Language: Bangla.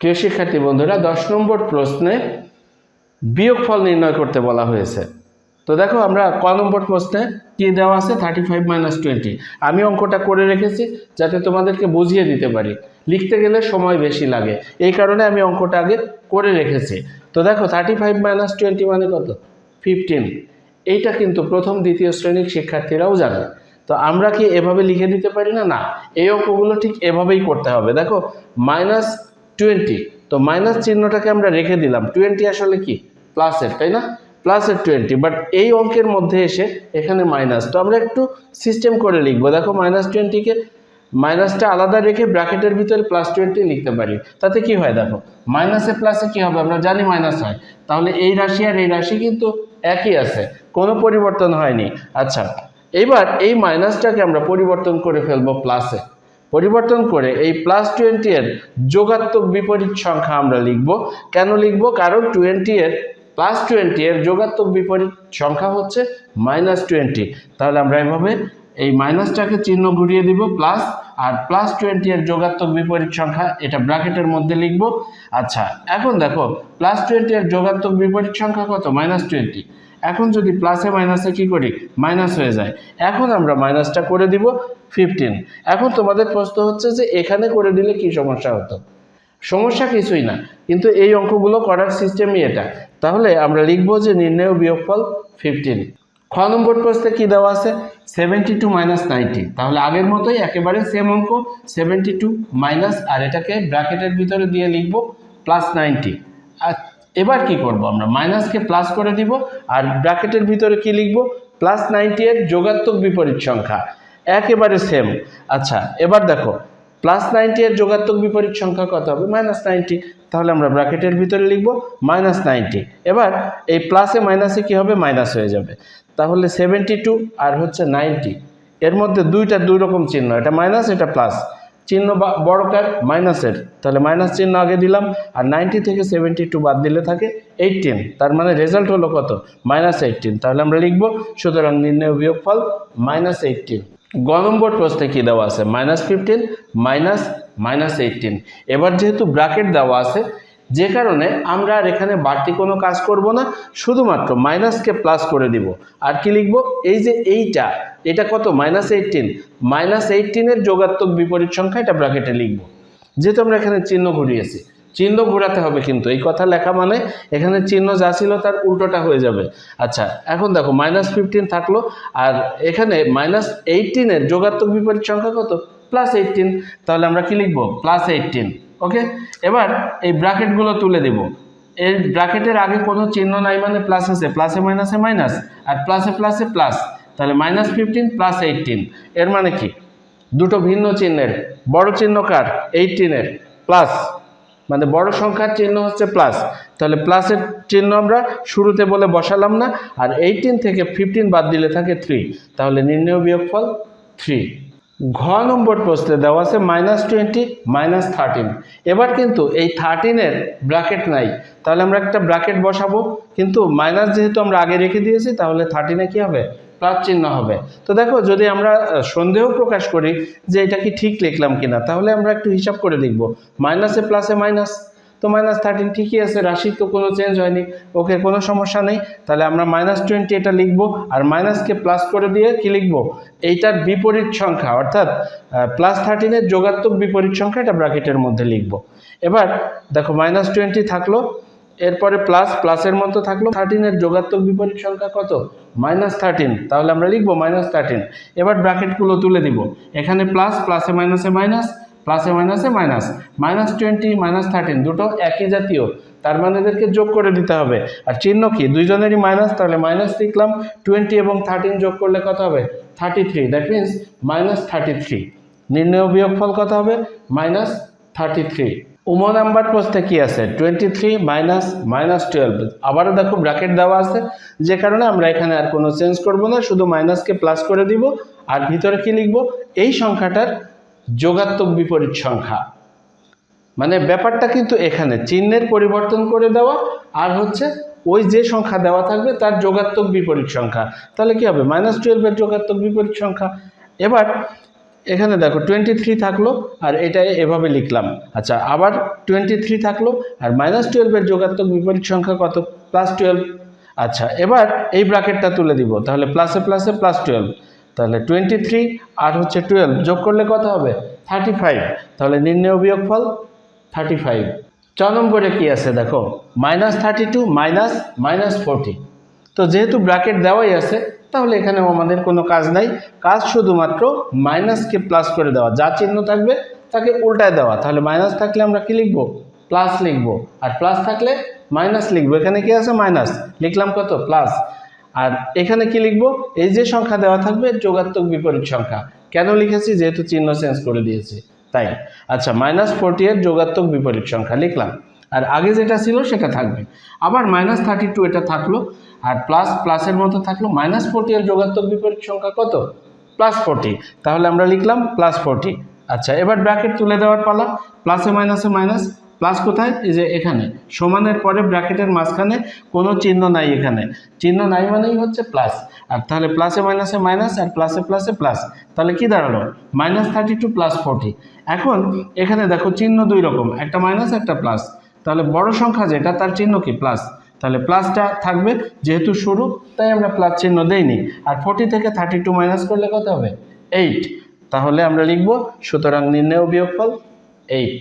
প্রিয় শিক্ষার্থী বন্ধুরা, দশ নম্বর প্রশ্নে বিয়োগফল নির্ণয় করতে বলা হয়েছে। তো দেখো আমরা ক নম্বর প্রশ্নে কি দেওয়া আছে? থার্টি ফাইভ মাইনাস টোয়েন্টি আমি অঙ্কটা করে রেখেছি যাতে তোমাদেরকে বুঝিয়ে দিতে পারি। লিখতে গেলে সময় বেশি লাগে। এই কারণে আমি অঙ্কটা আগে করে রেখেছি। তো দেখো থার্টি ফাইভ মাইনাস টোয়েন্টি মানে কত? ফিফটিন এইটা কিন্তু প্রথম, দ্বিতীয় শ্রেণির শিক্ষার্থীরাও জানে। তো আমরা কি এভাবে লিখে দিতে পারি না? না, এই অঙ্কগুলো ঠিক এভাবেই করতে হবে। দেখো মাইনাস টোয়েন্টি। তো মাইনাস চিহ্নটাকে আমরা রেখে দিলাম। টোয়েন্টি আসলে কি? প্লাসের তাই না? প্লাসের টোয়েন্টি বাট এই অঙ্কের মধ্যে এসে এখানে মাইনাস তো আমরা একটু সিস্টেম করে লিখব। দেখো মাইনাস টোয়েন্টিকে মাইনাসটা আলাদা রেখে ব্র্যাকেটের ভিতরে প্লাস টোয়েন্টি লিখতে পারি। তাতে কি হয় দেখো? মাইনাসে প্লাসে কি হবে? আমরা জানি মাইনাস হয়। তাহলে এই রাশি আর এই রাশি কিন্তু একই আছে। কোনো পরিবর্তন হয়নি। আচ্ছা এবার এই মাইনাসটাকে আমরা পরিবর্তন করে ফেলব প্লাসে পরিবর্তন করে এই প্লাস টোয়েন্টি এর যোগাত্মক বিপরীত সংখ্যা আমরা লিখব। কেন লিখব? কারণ টোয়েন্টি এর প্লাস টোয়েন্টি এর যোগাত্মক বিপরীত সংখ্যা হচ্ছে মাইনাস টোয়েন্টি তাহলে আমরা এভাবে এই মাইনাসটাকে চিহ্ন ঘুরিয়ে দিব প্লাস আর প্লাস টোয়েন্টি এর যোগাত্মক বিপরীত সংখ্যা এটা ব্র্যাকেটের মধ্যে লিখব। আচ্ছা এখন দেখো প্লাস টোয়েন্টি এর যোগাত্মক বিপরীত সংখ্যা কত? মাইনাস টোয়েন্টি এখন যদি প্লাসে মাইনাসে কি করি? মাইনাস হয়ে যায়। এখন আমরা মাইনাসটা করে দিব ফিফটিন এখন তোমাদের প্রশ্ন হচ্ছে যে এখানে করে দিলে কি সমস্যা হতো? সমস্যা কিছুই না। কিন্তু এই অঙ্কগুলো করার সিস্টেমই এটা। তাহলে আমরা লিখব যে নির্ণয় বিয়োগ বিয়োগফল ফিফটিন খ নম্বর প্রশ্নে কী দেওয়া আছে? সেভেন্টি টু মাইনাস নাইনটি তাহলে আগের মতোই একেবারে সেম অঙ্ক সেভেন্টি টু মাইনাস আর এটাকে ব্র্যাকেটের ভিতরে দিয়ে লিখব প্লাস নাইনটি আর এবার কি করব আমরা? মাইনাসকে প্লাস করে দিব আর ব্র্যাকেটের ভিতরে কি লিখব? প্লাস নাইনটি এর যোগাত্মক বিপরীত সংখ্যা। একেবারে সেম আচ্ছা এবার দেখো প্লাস নাইনটি এর যোগাত্মক বিপরীত সংখ্যা কত হবে? মাইনাস নাইনটি তাহলে আমরা ব্র্যাকেটের ভিতরে লিখব মাইনাস নাইনটি এবার এই প্লাসে মাইনাসে কি হবে? মাইনাস হয়ে যাবে। তাহলে সেভেন্টি টু আর হচ্ছে নাইনটি এর মধ্যে দুইটা দুই রকম চিহ্ন। এটা মাইনাস এটা প্লাস চিহ্ন বা বড়কার মাইনাসের তাহলে মাইনাস চিহ্ন আগে দিলাম, আর নাইনটি থেকে সেভেন্টি টু বাদ দিলে থাকে এইটিন তার মানে রেজাল্ট হলো কত? মাইনাস এইটিন তাহলে আমরা লিখব, সুতরাং নির্ণয় বিয়োগফল মাইনাস এইটিন গ নম্বর প্রশ্নে কী দেওয়া আছে? Minus fifteen minus minus eighteen এবার যেহেতু ব্র্যাকেট দেওয়া আছে যে কারণে আমরা আর এখানে বাড়তি কোনো কাজ করব না, শুধুমাত্র মাইনাসকে প্লাস করে দিব। আর কি লিখব? এই যে এইটা, এটা কত? মাইনাস এইটিন মাইনাস এইটিনের যোগাত্মক বিপরীত সংখ্যা এটা ব্র্যাকেটে লিখব। যেহেতু আমরা এখানে চিহ্ন ঘুরিয়েছি, চিহ্ন ঘোরাতে হবে কিন্তু, এই কথা লেখা মানে এখানে চিহ্ন যা ছিল তার উল্টোটা হয়ে যাবে। আচ্ছা এখন দেখো মাইনাস ফিফটিন থাকল, আর এখানে মাইনাস এইটিনের যোগাত্মক বিপরীত সংখ্যা কত? প্লাস এইটিন তাহলে আমরা কি লিখব? প্লাস এইটিন ওকে এবার এই ব্র্যাকেটগুলো তুলে দেব। এর ব্র্যাকেটের আগে কোনো চিহ্ন নাই মানে প্লাস আছে। প্লাসে মাইনাসে মাইনাস আর প্লাসে প্লাসে প্লাস তাহলে মাইনাস ফিফটিন প্লাস এইটিন এর মানে কি? দুটো ভিন্ন চিহ্নের। বড় চিহ্ন কার? এইটিনের প্লাস মানে বড় সংখ্যার চিহ্ন হচ্ছে প্লাস তাহলে প্লাসের চিহ্ন আমরা শুরুতে বলে বসালাম না। আর এইটিন থেকে ফিফটিন বাদ দিলে থাকে থ্রি তাহলে নির্ণয় বিয়োগফল থ্রি ঘ নম্বর প্রশ্নে দেওয়া আছে মাইনাস টোয়েন্টি মাইনাস থার্টিন এবার কিন্তু এই থার্টিনের ব্র্যাকেট নাই। তাহলে আমরা একটা ব্র্যাকেট বসাবো। কিন্তু মাইনাস যেহেতু আমরা আগে রেখে দিয়েছি, তাহলে থার্টিনে কি হবে? প্লাস হবে। তো দেখো, যদি আমরা সন্দেহ প্রকাশ করি যে এটা কি ঠিক লিখলাম কিনা, তাহলে আমরা একটু হিসাব করে দেখব মাইনাসে প্লাসে মাইনাস তো মাইনাস থার্টিন ঠিকই আছে, রাশির তো কোনো চেঞ্জ হয়নি, ওকে কোনো সমস্যা নেই, তাহলে আমরা মাইনাস টোয়েন্টি এটা লিখব, আর মাইনাসকে প্লাস করে দিয়ে কি লিখব? এইটার বিপরীত সংখ্যা, অর্থাৎ প্লাস থার্টিনের যোগাত্মক বিপরীত সংখ্যা এটা ব্র্যাকেটের মধ্যে লিখব। এবার, দেখো মাইনাস টোয়েন্টি থাকল, এরপরে প্লাস প্লাসের মতো থাকল থার্টিনের যোগাত্মক বিপরীত সংখ্যা কত? মাইনাস থার্টিন তাহলে আমরা লিখব মাইনাস থার্টিন এবার ব্র্যাকেটগুলো তুলে দিব, এখানে প্লাস প্লাসে মাইনাসে মাইনাস প্লাসে মাইনাসে minus minus twenty minus thirteen দুটো একই জাতীয়। তার মানে এদেরকে যোগ করে দিতে হবে। আর চিহ্ন কি? দুইজনেরই মাইনাস তাহলে মাইনাস লিখলাম টোয়েন্টি এবং থার্টিন যোগ করলে কত হবে? Thirty three that means minus thirty three নির্ণয় বিয়োগফল কত হবে? Minus thirty three um number প্রশ্নে কি আছে? Twenty three minus minus twelve আবারও দেখো ব্র্যাকেট দেওয়া আছে। যে কারণে আমরা এখানে আর কোনো চেঞ্জ করব না, শুধু মাইনাসকে প্লাস করে দিব। আর ভিতরে কি লিখব? এই সংখ্যাটার যোগাত্মক বিপরীত সংখ্যা। মানে ব্যাপারটা কিন্তু এখানে, চিহ্নের পরিবর্তন করে দেওয়া আর হচ্ছে ওই যে সংখ্যা দেওয়া থাকবে তার যোগাত্মক বিপরীত সংখ্যা। তাহলে কি হবে? মাইনাস টুয়েলভের যোগাত্মক বিপরীত সংখ্যা। এবার এখানে দেখো টোয়েন্টি থ্রি থাকল আর এটা এভাবে লিখলাম। আচ্ছা আবার টোয়েন্টি থ্রি থাকল আর মাইনাস টুয়েলভের যোগাত্মক বিপরীত সংখ্যা কত? প্লাস টুয়েলভ আচ্ছা এবার এই ব্র্যাকেটটা তুলে দিব। তাহলে প্লাসে প্লাসে প্লাস টুয়েলভ তাহলে টোয়েন্টি থ্রি আর হচ্ছে টুয়েলভ যোগ করলে কত হবে? থার্টি ফাইভ তাহলে নির্ণয় বিয়োগফল থার্টি ফাইভ ছ নম্বরে কী আছে দেখো? Minus thirty two minus minus forty তো যেহেতু ব্র্যাকেট দেওয়াই আছে, তাহলে এখানে আমাদের কোনো কাজ নাই। কাজ শুধুমাত্র মাইনাসকে প্লাস করে দেওয়া। যা চিহ্ন থাকবে, তাকে উল্টায় দেওয়া। তাহলে মাইনাস থাকলে আমরা কি লিখব? প্লাস লিখব। আর প্লাস থাকলে মাইনাস লিখব। এখানে কি আছে? মাইনাস লিখলাম কত? প্লাস আর এখানে কি লিখব? এই যে সংখ্যা দেওয়া থাকবে, যোগাত্মক বিপরীত সংখ্যা। কেন লিখেছি? যেহেতু চিহ্ন চেঞ্জ করে দিয়েছি। তাই। আচ্ছা মাইনাস ফোরটি এর যোগাত্মক বিপরীত সংখ্যা লিখলাম। আর আগে যেটা ছিল, সেটা থাকবে। আবার মাইনাস থার্টি টু এটা থাকল। আর প্লাস প্লাসের মতো থাকল মাইনাস ফোরটি এর যোগাত্মক বিপরীত সংখ্যা কত? প্লাস ফোরটি তাহলে আমরা লিখলাম প্লাস ফোরটি আচ্ছা এবার ব্র্যাকেট তুলে দেওয়ার পালা। প্লাসে মাইনাসে মাইনাস প্লাস কোথায়? এই যে এখানে। সমানের পরে ব্র্যাকেটের মাঝখানে কোনো চিহ্ন নাই এখানে। চিহ্ন নাই মানেই হচ্ছে প্লাস। আর তাহলে প্লাসে মাইনাসে মাইনাস আর প্লাসে প্লাসে প্লাস তাহলে কি দাঁড়াল? Minus thirty two plus forty এখন এখানে দেখো চিহ্ন দুই রকম। একটা মাইনাস একটা প্লাস তাহলে বড় সংখ্যা যেটা, তার চিহ্ন কি? প্লাস তাহলে প্লাসটা থাকবে যেহেতু শুরু, তাই আমরা প্লাস চিহ্ন দেইনি। আর ফোর্টি থেকে থার্টি টু মাইনাস করলে কত হবে? এইট তাহলে আমরা লিখব, সুতরাং নির্ণয় বিয়োগফল এইট